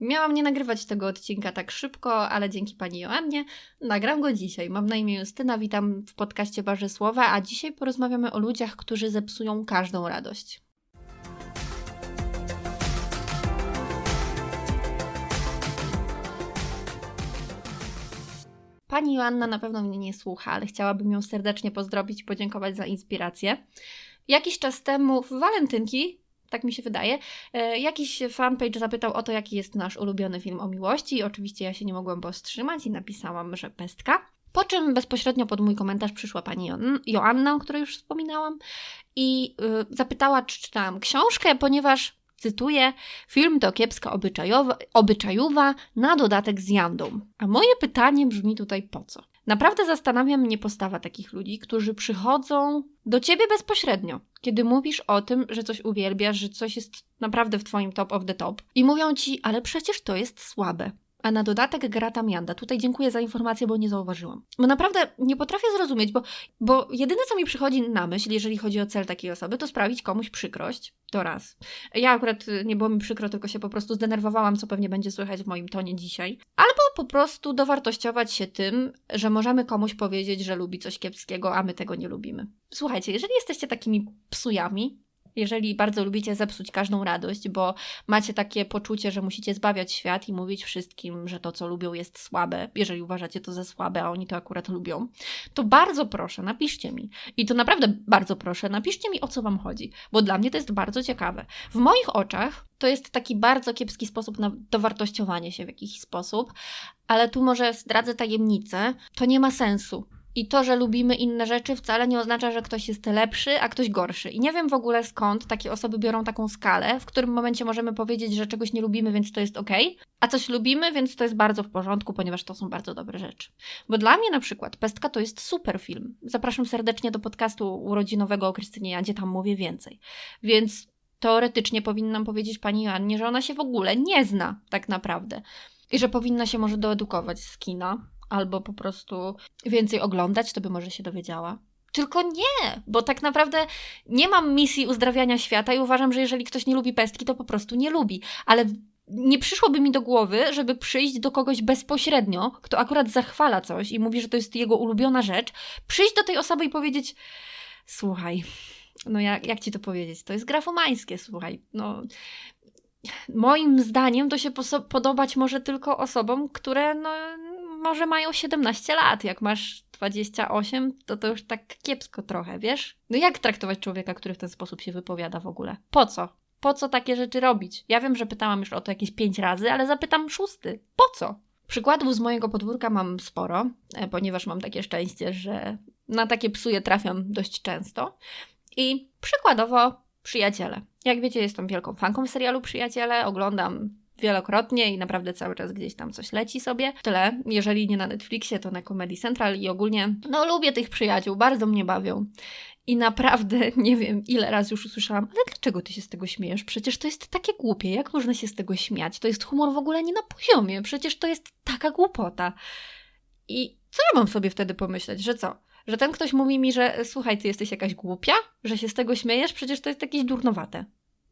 Miałam nie nagrywać tego odcinka tak szybko, ale dzięki pani Joannie nagram go dzisiaj. Mam na imię Justyna, witam w podcaście Barze Słowa, a dzisiaj porozmawiamy o ludziach, którzy zepsują każdą radość. Pani Joanna na pewno mnie nie słucha, ale chciałabym ją serdecznie pozdrowić i podziękować za inspirację. Jakiś czas temu w walentynki tak mi się wydaje. E, jakiś fanpage zapytał o to, jaki jest nasz ulubiony film o miłości. Oczywiście ja się nie mogłam powstrzymać i napisałam, że pestka. Po czym bezpośrednio pod mój komentarz przyszła pani Joanna, o której już wspominałam, i y, zapytała, czy czytałam książkę, ponieważ cytuję, film to kiepska obyczajowa, obyczajowa, na dodatek z jandą. A moje pytanie brzmi tutaj po co? Naprawdę zastanawia mnie postawa takich ludzi, którzy przychodzą do ciebie bezpośrednio, kiedy mówisz o tym, że coś uwielbiasz, że coś jest naprawdę w twoim top of the top i mówią ci, ale przecież to jest słabe. A na dodatek gra tam Janda. Tutaj dziękuję za informację, bo nie zauważyłam. Bo naprawdę nie potrafię zrozumieć, bo, bo jedyne, co mi przychodzi na myśl, jeżeli chodzi o cel takiej osoby, to sprawić komuś przykrość. To raz. Ja akurat y, nie było mi przykro, tylko się po prostu zdenerwowałam, co pewnie będzie słychać w moim tonie dzisiaj. Albo po prostu dowartościować się tym, że możemy komuś powiedzieć, że lubi coś kiepskiego, a my tego nie lubimy. Słuchajcie, jeżeli jesteście takimi psujami, jeżeli bardzo lubicie zepsuć każdą radość, bo macie takie poczucie, że musicie zbawiać świat i mówić wszystkim, że to, co lubią, jest słabe, jeżeli uważacie to za słabe, a oni to akurat lubią, to bardzo proszę, napiszcie mi. I to naprawdę bardzo proszę, napiszcie mi, o co Wam chodzi, bo dla mnie to jest bardzo ciekawe. W moich oczach to jest taki bardzo kiepski sposób na dowartościowanie się w jakiś sposób, ale tu może zdradzę tajemnicę, to nie ma sensu. I to, że lubimy inne rzeczy, wcale nie oznacza, że ktoś jest lepszy, a ktoś gorszy. I nie wiem w ogóle skąd takie osoby biorą taką skalę, w którym momencie możemy powiedzieć, że czegoś nie lubimy, więc to jest ok, a coś lubimy, więc to jest bardzo w porządku, ponieważ to są bardzo dobre rzeczy. Bo dla mnie na przykład Pestka to jest super film. Zapraszam serdecznie do podcastu urodzinowego o Krystynie Jadzie, tam mówię więcej. Więc teoretycznie powinnam powiedzieć pani Joannie, że ona się w ogóle nie zna tak naprawdę. I że powinna się może doedukować z kina, albo po prostu więcej oglądać, to by może się dowiedziała. Tylko nie, bo tak naprawdę nie mam misji uzdrawiania świata i uważam, że jeżeli ktoś nie lubi pestki, to po prostu nie lubi. Ale nie przyszłoby mi do głowy, żeby przyjść do kogoś bezpośrednio, kto akurat zachwala coś i mówi, że to jest jego ulubiona rzecz, przyjść do tej osoby i powiedzieć: Słuchaj, no jak, jak ci to powiedzieć? To jest grafomańskie, słuchaj. No, moim zdaniem to się podobać może tylko osobom, które no, może mają 17 lat. Jak masz 28, to to już tak kiepsko trochę, wiesz? No jak traktować człowieka, który w ten sposób się wypowiada w ogóle? Po co? Po co takie rzeczy robić? Ja wiem, że pytałam już o to jakieś 5 razy, ale zapytam szósty. Po co? Przykładów z mojego podwórka mam sporo, e, ponieważ mam takie szczęście, że na takie psuje trafiam dość często. I przykładowo przyjaciele. Jak wiecie, jestem wielką fanką serialu Przyjaciele, oglądam wielokrotnie i naprawdę cały czas gdzieś tam coś leci sobie. Tyle, jeżeli nie na Netflixie, to na Comedy Central i ogólnie, no lubię tych przyjaciół, bardzo mnie bawią. I naprawdę nie wiem, ile razy już usłyszałam, ale dlaczego ty się z tego śmiejesz? Przecież to jest takie głupie, jak można się z tego śmiać? To jest humor w ogóle nie na poziomie, przecież to jest taka głupota. I co ja mam sobie wtedy pomyśleć, że co? Że ten ktoś mówi mi, że słuchaj, ty jesteś jakaś głupia, że się z tego śmiejesz, przecież to jest jakieś durnowate.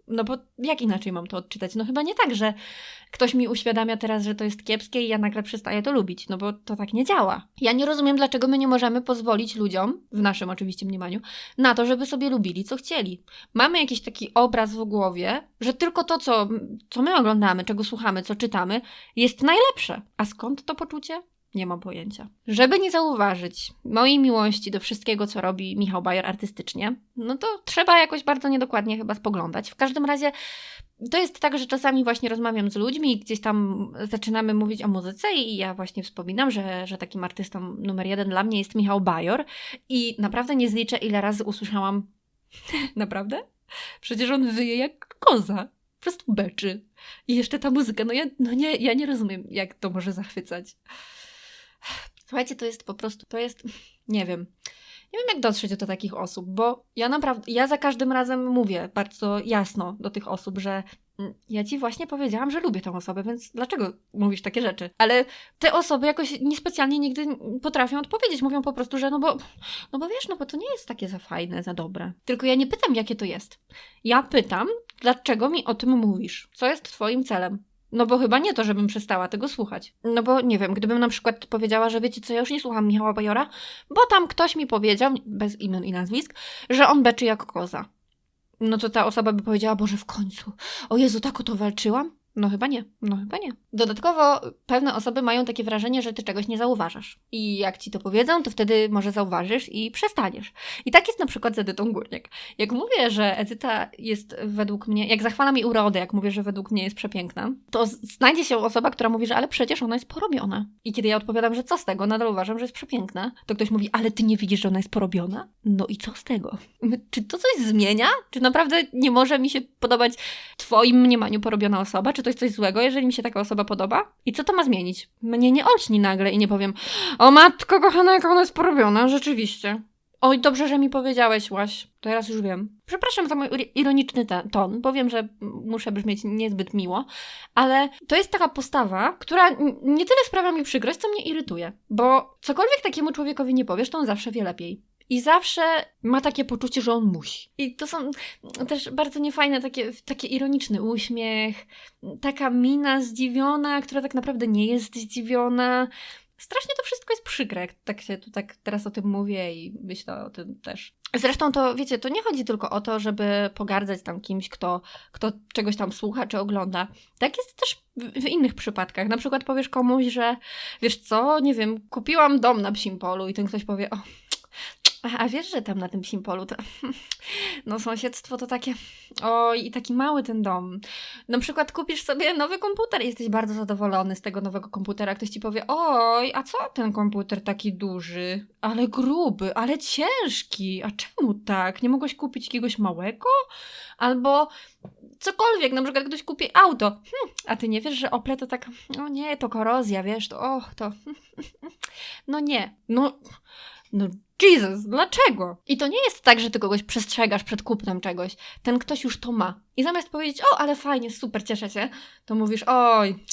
No bo jak inaczej mam to odczytać? No chyba nie tak, że ktoś mi uświadamia teraz, że to jest kiepskie i ja nagle przestaję to lubić, no bo to tak nie działa. Ja nie rozumiem, dlaczego my nie możemy pozwolić ludziom, w naszym oczywiście mniemaniu, na to, żeby sobie lubili, co chcieli. Mamy jakiś taki obraz w głowie, że tylko to, co, co my oglądamy, czego słuchamy, co czytamy, jest najlepsze. A skąd to poczucie? Nie mam pojęcia. Żeby nie zauważyć mojej miłości do wszystkiego, co robi Michał Bajer artystycznie, no to trzeba jakoś bardzo niedokładnie chyba spoglądać. W każdym razie to jest tak, że czasami właśnie rozmawiam z ludźmi i gdzieś tam zaczynamy mówić o muzyce i ja właśnie wspominam, że, że takim artystą numer jeden dla mnie jest Michał Bajor i naprawdę nie zliczę ile razy usłyszałam naprawdę? Przecież on wyje jak koza. Po prostu beczy. I jeszcze ta muzyka, no ja, no nie, ja nie rozumiem, jak to może zachwycać. Słuchajcie, to jest po prostu, to jest, nie wiem, nie wiem jak dotrzeć do takich osób, bo ja naprawdę, ja za każdym razem mówię bardzo jasno do tych osób, że mm, ja ci właśnie powiedziałam, że lubię tę osobę, więc dlaczego mówisz takie rzeczy? Ale te osoby jakoś niespecjalnie nigdy potrafią odpowiedzieć. Mówią po prostu, że no bo, no bo wiesz, no bo to nie jest takie za fajne, za dobre. Tylko ja nie pytam, jakie to jest. Ja pytam, dlaczego mi o tym mówisz? Co jest twoim celem? No bo chyba nie to, żebym przestała tego słuchać. No bo nie wiem, gdybym na przykład powiedziała, że wiecie co, ja już nie słucham Michała Bajora, bo tam ktoś mi powiedział, bez imion i nazwisk, że on beczy jak koza. No to ta osoba by powiedziała, Boże, w końcu. O Jezu, tak o to walczyłam? No chyba nie, no chyba nie. Dodatkowo pewne osoby mają takie wrażenie, że ty czegoś nie zauważasz. I jak ci to powiedzą, to wtedy może zauważysz i przestaniesz. I tak jest na przykład z Edytą Górniak. Jak mówię, że Edyta jest według mnie, jak zachwalam jej urodę, jak mówię, że według mnie jest przepiękna, to znajdzie się osoba, która mówi, że ale przecież ona jest porobiona. I kiedy ja odpowiadam, że co z tego, nadal uważam, że jest przepiękna, to ktoś mówi, ale ty nie widzisz, że ona jest porobiona? No i co z tego? Czy to coś zmienia? Czy naprawdę nie może mi się podobać twoim mniemaniu porobiona osoba? Czy to jest coś złego, jeżeli mi się taka osoba podoba? I co to ma zmienić? Mnie nie olśni nagle i nie powiem, o matko kochana, jak ona jest porobiona, rzeczywiście. Oj, dobrze, że mi powiedziałeś, Łaś. Teraz już wiem. Przepraszam za mój ironiczny ton, bo wiem, że muszę brzmieć niezbyt miło, ale to jest taka postawa, która nie tyle sprawia mi przykrość, co mnie irytuje. Bo cokolwiek takiemu człowiekowi nie powiesz, to on zawsze wie lepiej. I zawsze ma takie poczucie, że on musi. I to są też bardzo niefajne, takie, takie ironiczny uśmiech, taka mina zdziwiona, która tak naprawdę nie jest zdziwiona. Strasznie to wszystko jest przykre, jak tak się tu tak teraz o tym mówię i myślę o tym też. Zresztą to, wiecie, to nie chodzi tylko o to, żeby pogardzać tam kimś, kto, kto czegoś tam słucha czy ogląda. Tak jest też w, innych przypadkach. Na przykład powiesz komuś, że wiesz co, nie wiem, kupiłam dom na psim polu i ten ktoś powie, o, a- wiesz, że tam na tym psim polu to, no sąsiedztwo to takie, oj, i taki mały ten dom. Na przykład kupisz sobie nowy komputer i jesteś bardzo zadowolony z tego nowego komputera. Ktoś ci powie, oj, a co ten komputer taki duży, ale gruby, ale ciężki, a czemu tak? Nie mogłeś kupić jakiegoś małego? Albo cokolwiek, na przykład ktoś kupi auto, hm, a ty nie wiesz, że Opel to tak, o nie, to korozja, wiesz, to och, to, no nie, no, no Jesus, dlaczego? I to nie jest tak, że ty kogoś przestrzegasz przed kupnem czegoś. Ten ktoś już to ma. I zamiast powiedzieć, o, ale fajnie, super, cieszę się, to mówisz, oj,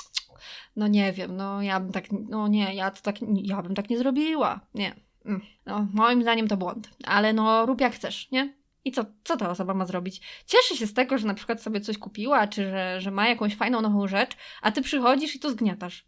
no nie wiem, no ja bym tak, no nie, ja to tak, ja bym tak nie zrobiła. Nie. Mm. No, moim zdaniem to błąd. Ale no, rób jak chcesz, nie? I co, co ta osoba ma zrobić? Cieszy się z tego, że na przykład sobie coś kupiła, czy że, że ma jakąś fajną nową rzecz, a ty przychodzisz i to zgniatasz.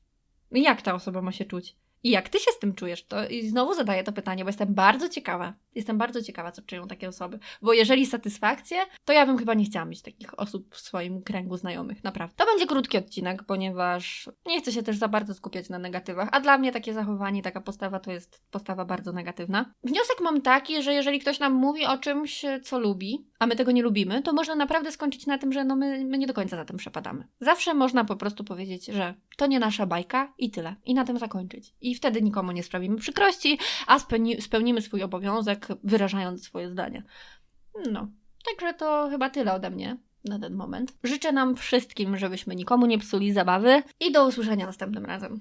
Jak ta osoba ma się czuć? I jak ty się z tym czujesz? To i znowu zadaję to pytanie, bo jestem bardzo ciekawa. Jestem bardzo ciekawa, co czują takie osoby. Bo jeżeli satysfakcję, to ja bym chyba nie chciała mieć takich osób w swoim kręgu znajomych, naprawdę. To będzie krótki odcinek, ponieważ nie chcę się też za bardzo skupiać na negatywach, a dla mnie takie zachowanie, taka postawa to jest postawa bardzo negatywna. Wniosek mam taki, że jeżeli ktoś nam mówi o czymś, co lubi, a my tego nie lubimy, to można naprawdę skończyć na tym, że no my, my nie do końca za tym przepadamy. Zawsze można po prostu powiedzieć, że to nie nasza bajka i tyle. I na tym zakończyć. I wtedy nikomu nie sprawimy przykrości, a spełni, spełnimy swój obowiązek, wyrażając swoje zdanie. No, także to chyba tyle ode mnie na ten moment. Życzę nam wszystkim, żebyśmy nikomu nie psuli zabawy i do usłyszenia następnym razem.